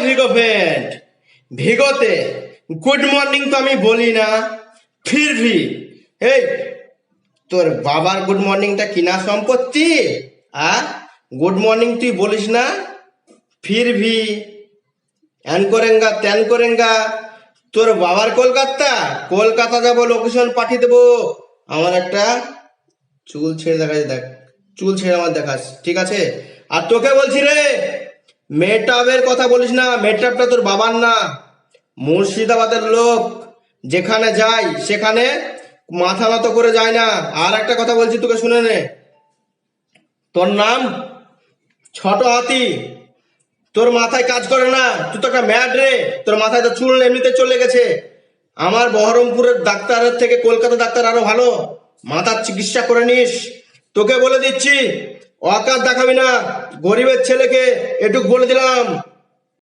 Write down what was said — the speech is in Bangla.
Vigo friend? ভিগোতে, গুড মর্নিং তো আমি বলি না। ফির ভি। এই, তোর বাবার গুড মর্নিংটা কিনা সম্পত্তি? আর গুড মর্নিং তুই বলিস না? ফির ভি। এন করেঙ্গা ত্যান করেঙ্গা। তোর বাবার কলকাতা? কলকাতা যাব লোকেশন পাঠিয়ে দেবো। আমার একটা চুল ছেড়ে দেখাস, দেখ। চুল ছেড়ে আমার দেখাস, ঠিক আছে? আর তোকে বলছি রে মেটাবের কথা বলিস না মেটাবটা তোর বাবার না। মুর্শিদাবাদের লোক, যেখানে যায়, সেখানে মাথা নত করে যায় না। আর একটা কথা বলছি তোকে শুনে নে। তোর নাম? ছোট হাতি। তোর মাথায় কাজ করে না। তুই তো একটা ম্যাড রে। তোর মাথায় তো চুল এমনিতে চলে গেছে। আমার বহরমপুরের ডাক্তারের থেকে কলকাতা ডাক্তার আরও ভালো। মাথার চিকিৎসা করে নিস। তোকে বলে দিচ্ছি অকাত দেখাবি না। গরিবের ছেলেকে এটুক বলে দিলাম।